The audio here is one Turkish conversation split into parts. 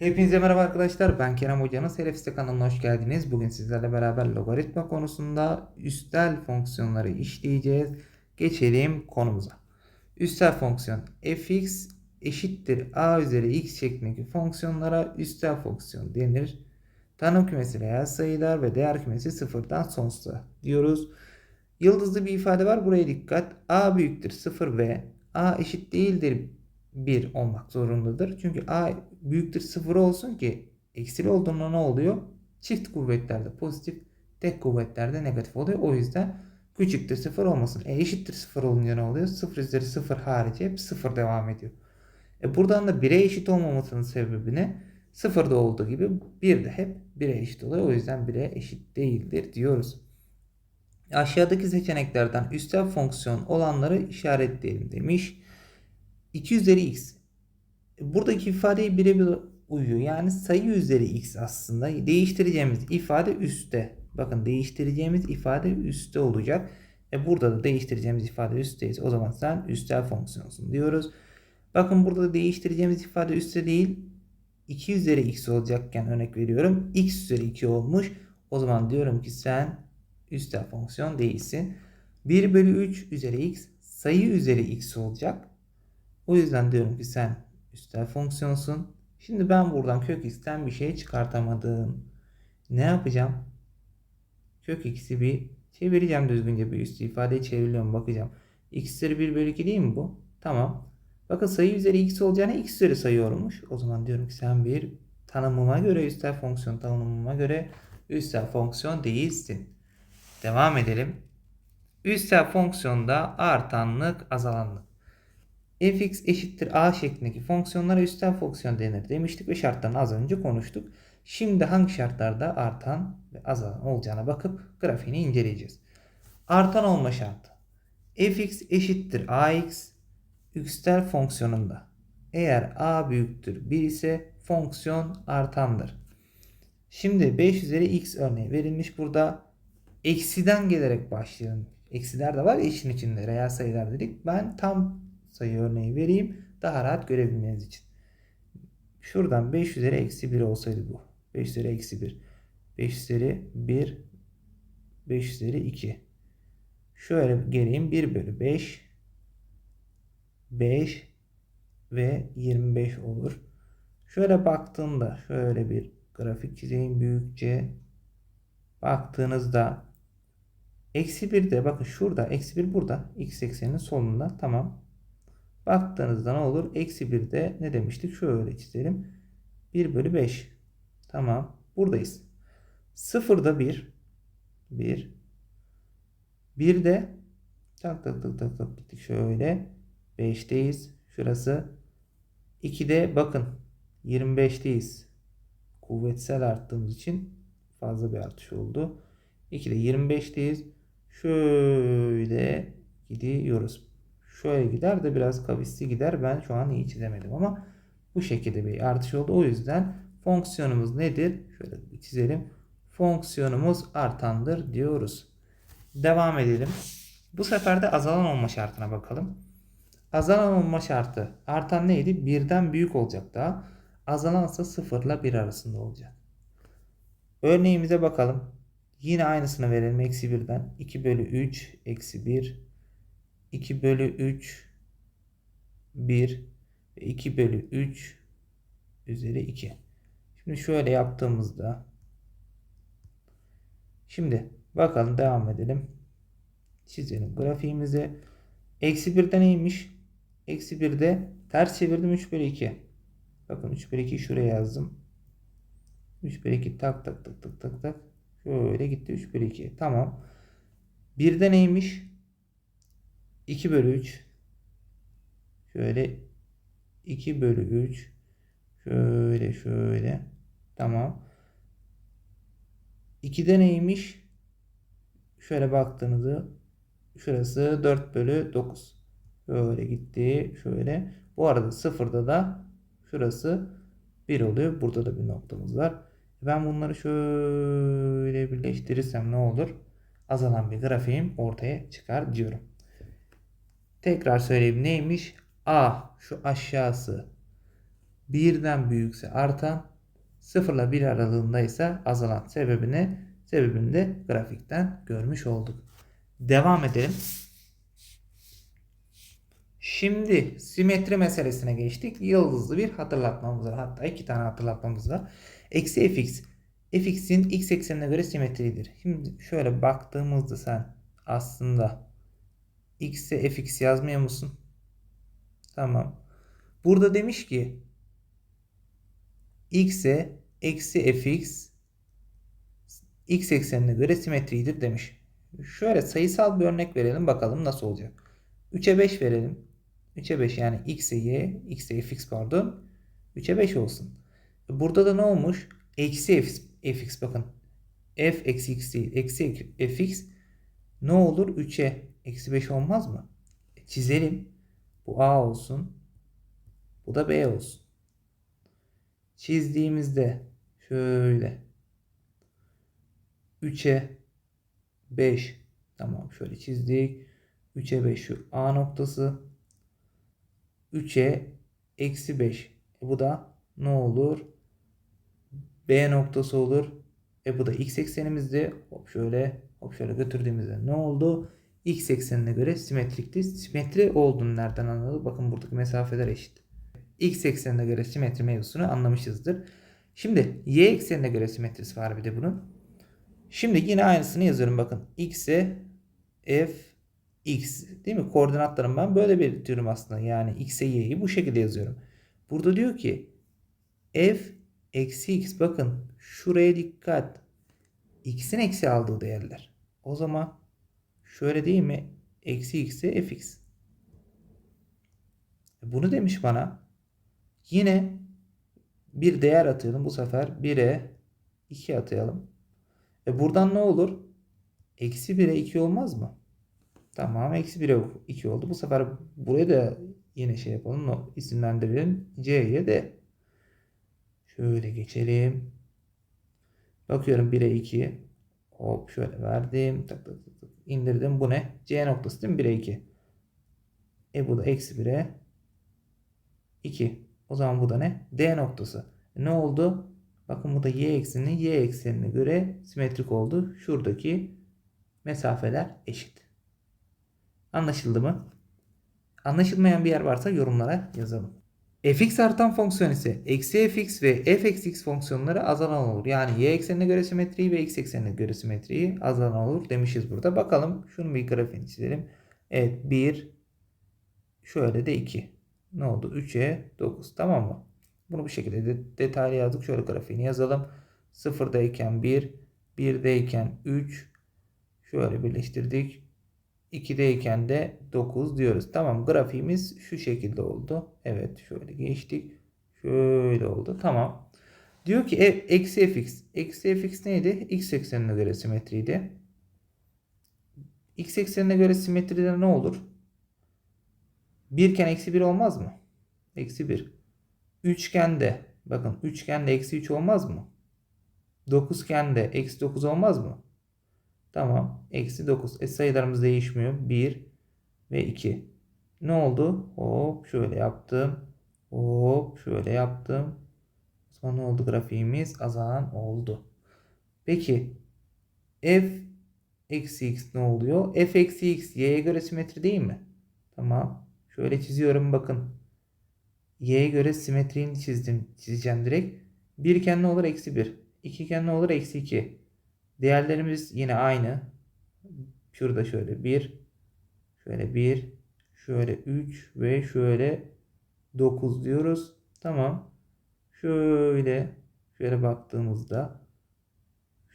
Hepinize merhaba arkadaşlar. Ben Kerem Hoca'nın Selefiste kanalına hoş geldiniz. Bugün sizlerle beraber logaritma konusunda üstel fonksiyonları işleyeceğiz. Geçelim konumuza. Üstel fonksiyon fx eşittir a üzeri x şeklindeki fonksiyonlara üstel fonksiyon denir. Tanım kümesi reel sayılar ve değer kümesi sıfırdan sonsuza diyoruz. Yıldızlı bir ifade var. Buraya dikkat. a büyüktür 0 ve a eşit değildir 1 olmak zorundadır. Çünkü a büyüktür 0 olsun ki eksili olduğunda ne oluyor? Çift kuvvetlerde pozitif, tek kuvvetlerde negatif oluyor. O yüzden küçüktür 0 olmasın. E eşittir 0 olunca ne oluyor? 0 üzeri 0 harici hep 0 devam ediyor. E buradan da 1'e eşit olmamasının sebebi ne? 0'da olduğu gibi 1 de hep 1'e eşit oluyor. O yüzden 1'e eşit değildir diyoruz. Aşağıdaki seçeneklerden üstel fonksiyon olanları işaretleyelim demiş. 2 üzeri x. Buradaki ifadeye birebir uyuyor. Yani sayı üzeri x aslında. Değiştireceğimiz ifade üstte. Bakın değiştireceğimiz ifade üstte olacak. E burada da değiştireceğimiz ifade üstteyiz. O zaman sen üstel fonksiyonsun diyoruz. Bakın burada da değiştireceğimiz ifade üstte değil. 2 üzeri x olacakken örnek veriyorum. x üzeri 2 olmuş. O zaman diyorum ki sen üstel fonksiyon değilsin. 1 bölü 3 üzeri x sayı üzeri x olacak. O yüzden diyorum ki sen üstel fonksiyonsun. Şimdi ben buradan kök x'ten bir şey çıkartamadım. Ne yapacağım? Kök x'i bir çevireceğim düzgünce bir üstü ifadeye çevriliyorum bakacağım. x üzeri 1 bölü 2 değil mi bu? Tamam. Bakın sayı üzeri x olacağını x üzeri sayıyormuş. O zaman diyorum ki sen bir tanımıma göre üstel fonksiyon tanımıma göre üstel fonksiyon değilsin. Devam edelim. Üstel fonksiyonda artanlık azalanlık fx eşittir a şeklindeki fonksiyonlara üstel fonksiyon denir demiştik ve şartlarını az önce konuştuk. Şimdi hangi şartlarda artan ve azalan olacağına bakıp grafiğini inceleyeceğiz. Artan olma şartı. fx eşittir ax üstel fonksiyonunda. Eğer a büyüktür 1 ise fonksiyon artandır. Şimdi 5 üzeri x örneği verilmiş burada. Eksiden gelerek başlayalım. Eksiler de var işin içinde reel sayılar dedik. Ben tam sayı örneği vereyim. Daha rahat görebilmeniz için. Şuradan 5 üzeri eksi 1 olsaydı bu. 5 üzeri eksi 1. 5 üzeri 1. 5 üzeri 2. Şöyle geleyim. 1 bölü 5. 5 ve 25 olur. Şöyle baktığımda şöyle bir grafik çizeyim büyükçe. Baktığınızda eksi 1 de bakın şurada eksi 1 burada x ekseninin solunda tamam. Baktığınızda ne olur? Eksi 1 de ne demiştik? Şöyle çizelim. 1 bölü 5. Tamam. Buradayız. 0'da 1. 1. 1'de tak tak tak tak tak gittik şöyle. 5'teyiz. Şurası. 2'de bakın 25'teyiz. Kuvvetsel arttığımız için fazla bir artış oldu. 2'de 25'teyiz. Şöyle gidiyoruz şöyle gider de biraz kavisli gider. Ben şu an iyi çizemedim ama bu şekilde bir artış oldu. O yüzden fonksiyonumuz nedir? Şöyle çizelim. Fonksiyonumuz artandır diyoruz. Devam edelim. Bu sefer de azalan olma şartına bakalım. Azalan olma şartı artan neydi? Birden büyük olacak daha. Azalansa 0 ile 1 arasında olacak. Örneğimize bakalım. Yine aynısını verelim. Eksi 1'den. 2 bölü 3 eksi 1 2 bölü 3 1 ve 2 bölü 3 üzeri 2. Şimdi şöyle yaptığımızda şimdi bakalım devam edelim. Çizelim grafiğimizi. Eksi 1'de neymiş? Eksi 1'de ters çevirdim 3 bölü 2. Bakın 3 bölü 2 şuraya yazdım. 3 bölü 2 tak tak tak tak tak tak. Şöyle gitti 3 bölü 2. Tamam. 1'de neymiş? 2 bölü 3 şöyle 2 bölü 3 şöyle şöyle. Tamam. 2'de neymiş? Şöyle baktığınızda şurası 4 bölü 9 şöyle gitti şöyle. Bu arada 0'da da şurası 1 oluyor. Burada da bir noktamız var. Ben bunları şöyle birleştirirsem ne olur? Azalan bir grafiğim ortaya çıkar diyorum Tekrar söyleyeyim neymiş? A şu aşağısı birden büyükse artan 0 ile 1 aralığında ise azalan sebebini sebebini de grafikten görmüş olduk. Devam edelim. Şimdi simetri meselesine geçtik. Yıldızlı bir hatırlatmamız var. Hatta iki tane hatırlatmamız var. Eksi fx. fx'in x eksenine göre simetridir. Şimdi şöyle baktığımızda sen aslında x'e fx yazmıyor musun? Tamam. Burada demiş ki x'e eksi fx x eksenine göre simetridir demiş. Şöyle sayısal bir örnek verelim bakalım nasıl olacak. 3'e 5 verelim. 3'e 5 yani x'e y, x'e fx pardon. 3'e 5 olsun. Burada da ne olmuş? Eksi fx, fx bakın. f eksi x değil. Eksi fx ne olur? 3'e eksi 5 olmaz mı? E, çizelim. Bu a olsun. Bu da b olsun. Çizdiğimizde şöyle 3'e 5 tamam şöyle çizdik. 3'e 5 şu A noktası. 3'e eksi 5. E bu da ne olur? B noktası olur. E bu da x eksenimizdi. Hop şöyle hop şöyle götürdüğümüzde ne oldu? X eksenine göre simetrikti. Simetri olduğunu nereden anladık? Bakın buradaki mesafeler eşit. X eksenine göre simetri mevzusunu anlamışızdır. Şimdi y eksenine göre simetrisi var bir de bunun. Şimdi yine aynısını yazıyorum bakın. X'e f x değil mi? Koordinatlarım ben böyle belirtiyorum aslında. Yani x'e y'yi bu şekilde yazıyorum. Burada diyor ki f eksi x bakın şuraya dikkat. x'in eksi aldığı değerler. O zaman şöyle değil mi? Eksi x'e fx. E, bunu demiş bana. Yine bir değer atayalım. Bu sefer 1'e 2 atayalım. E buradan ne olur? Eksi 1'e 2 olmaz mı? Tamam. Eksi 1'e 2 oldu. Bu sefer buraya da yine şey yapalım. No, isimlendirelim. C'ye de şöyle geçelim. Bakıyorum 1'e 2. Hop şöyle verdim. Tak tak tak. tak. indirdim. Bu ne? C noktası değil mi? 1'e 2. E bu da eksi 1'e 2. O zaman bu da ne? D noktası. E ne oldu? Bakın bu da y ekseninin y eksenine göre simetrik oldu. Şuradaki mesafeler eşit. Anlaşıldı mı? Anlaşılmayan bir yer varsa yorumlara yazalım. Fx artan fonksiyon ise eksi fx ve f eksi x fonksiyonları azalan olur. Yani y eksenine göre simetriyi ve x eksenine göre simetriyi azalan olur demişiz burada. Bakalım şunu bir grafiğini çizelim. Evet 1 şöyle de 2. Ne oldu? 3'e 9 tamam mı? Bunu bu şekilde de detaylı yazdık. Şöyle grafiğini yazalım. Sıfırdayken 1, 1'deyken 3. Şöyle birleştirdik. 2'deyken de 9 diyoruz. Tamam grafiğimiz şu şekilde oldu. Evet şöyle geçtik. Şöyle oldu. Tamam. Diyor ki e, eksi fx. Eksi fx neydi? X eksenine göre simetriydi. X eksenine göre simetride ne olur? 1 iken eksi 1 olmaz mı? Eksi 1. Üçgende bakın üçgende eksi 3 olmaz mı? Dokuzgende eksi 9 olmaz mı? Tamam. Eksi 9. E sayılarımız değişmiyor. 1 ve 2. Ne oldu? Hop şöyle yaptım. Hop şöyle yaptım. O ne oldu grafiğimiz? Azalan oldu. Peki f eksi x ne oluyor? f eksi x y'ye göre simetri değil mi? Tamam. Şöyle çiziyorum bakın y'ye göre simetriğini çizdim, çizeceğim direkt. 1 iken ne olur? Eksi 1. 2 iken ne olur? Eksi 2. Değerlerimiz yine aynı. Şurada şöyle 1. Şöyle 1. Şöyle 3 ve şöyle 9 diyoruz. Tamam. Şöyle şöyle baktığımızda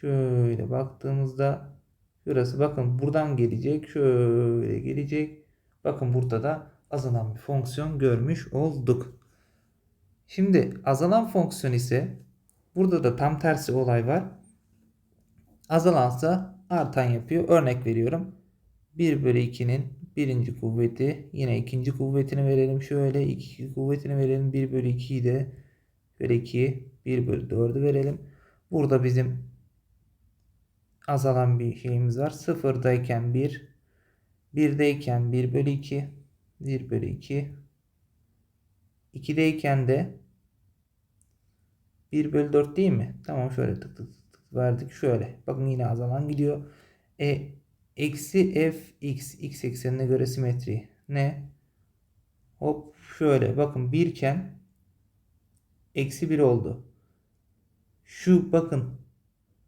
şöyle baktığımızda şurası bakın buradan gelecek. Şöyle gelecek. Bakın burada da azalan bir fonksiyon görmüş olduk. Şimdi azalan fonksiyon ise burada da tam tersi olay var. Azalansa artan yapıyor. Örnek veriyorum. 1 bölü 2'nin birinci kuvveti yine ikinci kuvvetini verelim. Şöyle 2 kuvvetini verelim. 1 bölü 2'yi de şöyle 2 1 bölü 4'ü verelim. Burada bizim azalan bir şeyimiz var. Sıfırdayken 1 1'deyken 1 bölü 2 1 bölü 2. 2'deyken de 1 bölü 4 değil mi? Tamam şöyle tık tık verdik. Şöyle. Bakın yine azalan gidiyor. E eksi fx x eksenine göre simetri ne? Hop şöyle bakın 1 iken eksi 1 oldu. Şu bakın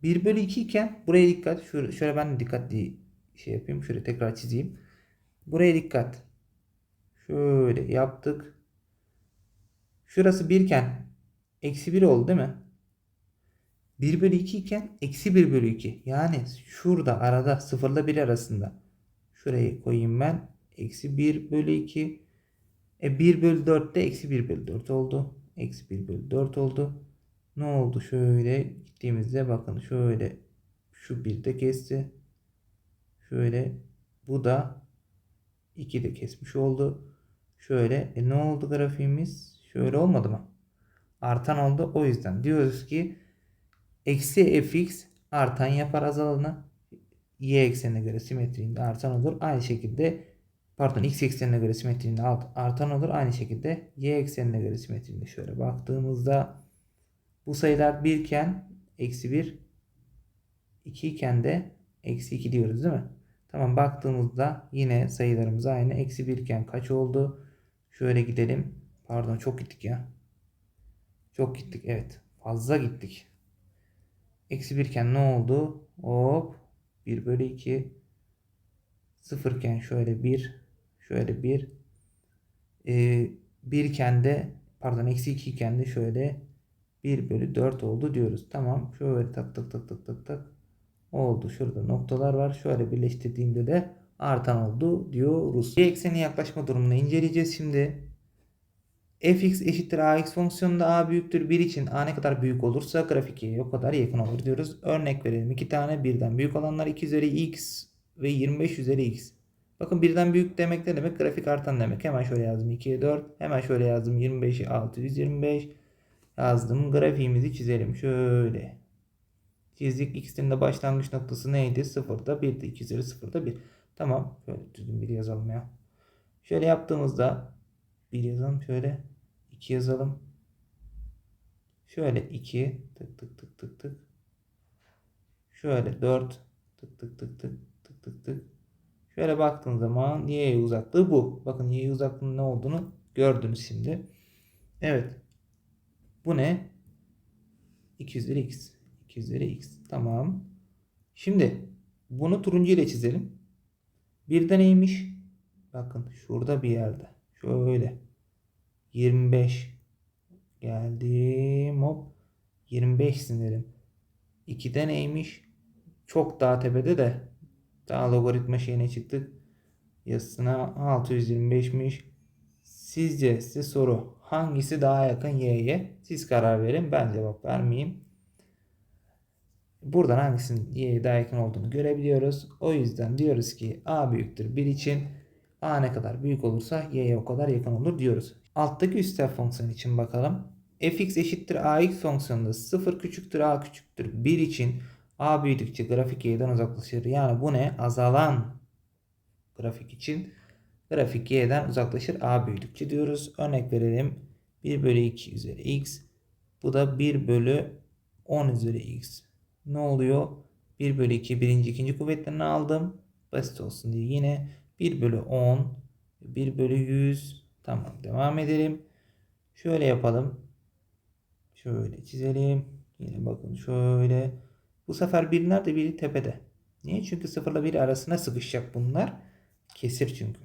1 bölü 2 iken buraya dikkat. Şöyle, şöyle ben dikkatli şey yapayım. Şöyle tekrar çizeyim. Buraya dikkat. Şöyle yaptık. Şurası 1 iken eksi 1 oldu değil mi? 1 bölü 2 iken eksi 1 bölü 2. Yani şurada arada 0 ile 1 arasında. Şurayı koyayım ben. Eksi 1 bölü 2. E 1 bölü 4 de eksi 1 bölü 4 oldu. Eksi 1 bölü 4 oldu. Ne oldu? Şöyle gittiğimizde bakın şöyle şu 1 de kesti. Şöyle bu da 2 de kesmiş oldu. Şöyle e ne oldu grafiğimiz? Şöyle olmadı mı? Artan oldu. O yüzden diyoruz ki eksi fx artan yapar azalanı y eksenine göre simetriğinde artan olur. Aynı şekilde pardon x eksenine göre simetriğinde artan olur. Aynı şekilde y eksenine göre simetriğinde şöyle baktığımızda bu sayılar 1 iken eksi 1 2 iken de eksi 2 diyoruz değil mi? Tamam baktığımızda yine sayılarımız aynı. Eksi 1 iken kaç oldu? Şöyle gidelim. Pardon çok gittik ya. Çok gittik evet. Fazla gittik. Eksi 1 iken ne oldu? Hop. 1 bölü 2. 0 iken şöyle 1. Şöyle 1. Ee, 1 iken de pardon eksi 2 iken de şöyle 1 bölü 4 oldu diyoruz. Tamam. Şöyle tak tak tak tak tak tak. Oldu. Şurada noktalar var. Şöyle birleştirdiğimde de artan oldu diyoruz. Y ekseni yaklaşma durumunu inceleyeceğiz şimdi. Fx eşittir ax fonksiyonunda a büyüktür 1 için a ne kadar büyük olursa grafik y'ye o kadar yakın olur diyoruz. Örnek verelim. iki tane birden büyük olanlar 2 üzeri x ve 25 üzeri x. Bakın birden büyük demek ne demek? Grafik artan demek. Hemen şöyle yazdım 2'ye 4. Hemen şöyle yazdım 25'i 625 yazdım. Grafiğimizi çizelim. Şöyle. Çizdik. X'in de başlangıç noktası neydi? 0'da 1'di. 2 üzeri 0'da 1. Tamam. Şöyle düzgün bir yazalım ya. Şöyle yaptığımızda 1 yazalım. Şöyle 2 yazalım. Şöyle 2 tık tık tık tık tık. Şöyle 4 tık tık tık tık tık tık tık. Şöyle baktığın zaman y uzaklığı bu. Bakın y uzaklığının ne olduğunu gördünüz şimdi. Evet. Bu ne? 2 üzeri x. 2 üzeri x. Tamam. Şimdi bunu turuncu ile çizelim. Bir de neymiş? Bakın şurada bir yerde. Şöyle. 25. Geldim. Hop. 25 sinirim. 2'de neymiş? Çok daha tepede de. Daha logaritma şeyine çıktık. Yazısına 625'miş. Sizce size soru. Hangisi daha yakın y'ye? Siz karar verin. Ben cevap vermeyeyim. Buradan hangisinin y'ye daha yakın olduğunu görebiliyoruz. O yüzden diyoruz ki a büyüktür 1 için a ne kadar büyük olursa y'ye o kadar yakın olur diyoruz. Alttaki üstel fonksiyon için bakalım. fx eşittir ax fonksiyonunda 0 küçüktür a küçüktür 1 için a büyüdükçe grafik y'den uzaklaşır. Yani bu ne? Azalan grafik için grafik y'den uzaklaşır a büyüdükçe diyoruz. Örnek verelim. 1 bölü 2 üzeri x. Bu da 1 bölü 10 üzeri x. Ne oluyor? 1 bölü 2 birinci ikinci kuvvetlerini aldım. Basit olsun diye yine 1 bölü 10 1 bölü 100 tamam devam edelim. Şöyle yapalım. Şöyle çizelim. Yine bakın şöyle. Bu sefer bir nerede biri tepede. Niye? Çünkü 0 ile 1 arasına sıkışacak bunlar. Kesir çünkü.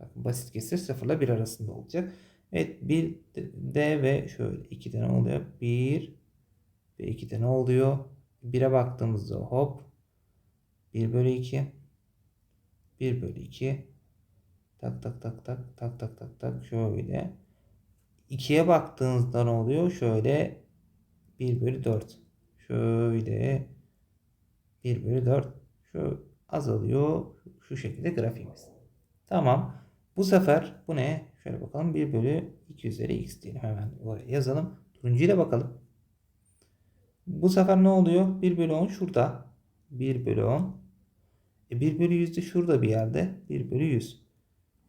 Bakın basit kesir 0 ile 1 arasında olacak. Evet 1 D ve şöyle 2'de ne oluyor? 1 ve 2'de ne oluyor? 1'e baktığımızda hop 1 bölü 2 1 bölü 2 Tak tak tak tak tak tak tak tak şöyle. 2'ye baktığınızda ne oluyor? Şöyle 1 bölü 4. Şöyle 1 bölü 4. Şu azalıyor. Şu şekilde grafiğimiz. Tamam. Bu sefer bu ne? Şöyle bakalım 1 bölü 2 üzeri x diyelim. Hemen oraya yazalım. Turuncu ile bakalım. Bu sefer ne oluyor? 1 bölü 10 şurada. 1 bölü 10. E 1 bölü 100 de şurada bir yerde. 1 bölü 100.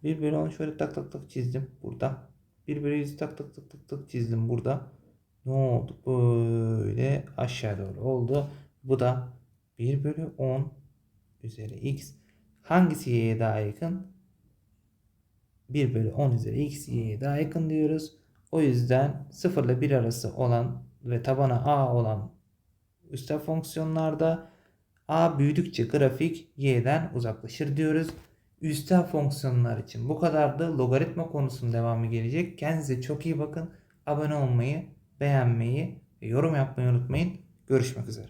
1 bölü 10 şöyle tak tak tak çizdim burada. 1 bölü 100 tak tak tak tak tak çizdim burada. ne oldu? Böyle aşağı doğru oldu. Bu da 1 bölü 10 üzeri x. Hangisi y'ye daha yakın? 1 bölü 10 üzeri x y'ye daha yakın diyoruz. O yüzden 0 ile 1 arası olan ve tabana a olan üstel fonksiyonlarda a büyüdükçe grafik y'den uzaklaşır diyoruz. Üstel fonksiyonlar için bu kadardı. Logaritma konusunun devamı gelecek. Kendinize çok iyi bakın. Abone olmayı, beğenmeyi ve yorum yapmayı unutmayın. Görüşmek üzere.